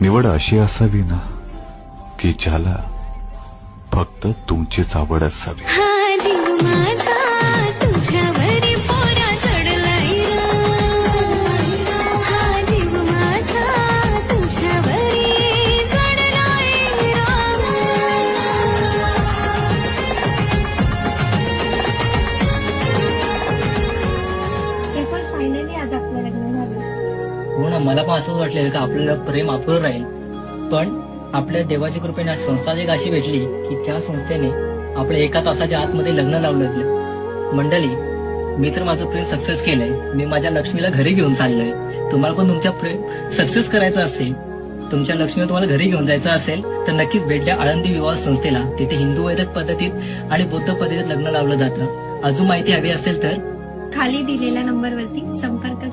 निवड अशी असावी ना की ज्याला फक्त तुमचीच आवड असावी. हा जीव माझा तुझ्यावरी पोरा चढलाय हा जीव माझा तुझ्यावरी चढलाय ते पण फायनली आज आपलं लग्न हो ना मला पण असं वाटलेलं का आपल्याला प्रेम आपलं राहील. पण आपल्या देवाच्या कृपेने संस्था एक अशी भेटली की त्या संस्थेने आपल्या एका तासाच्या आतमध्ये लग्न लावलं मंडळी मी तर माझं प्रेम सक्सेस केलंय. मी माझ्या लक्ष्मीला घरी घेऊन चाललोय. तुम्हाला पण तुमच्या प्रेम सक्सेस करायचं असेल तुमच्या लक्ष्मीला तुम्हाला घरी घेऊन जायचं असेल तर नक्कीच भेट द्या आळंदी विवाह संस्थेला. तिथे हिंदू वैदिक पद्धतीत आणि बौद्ध पद्धतीत लग्न लावलं जातं. अजून माहिती हवी असेल तर? खाली दिलेल्या नंबरवरती संपर्क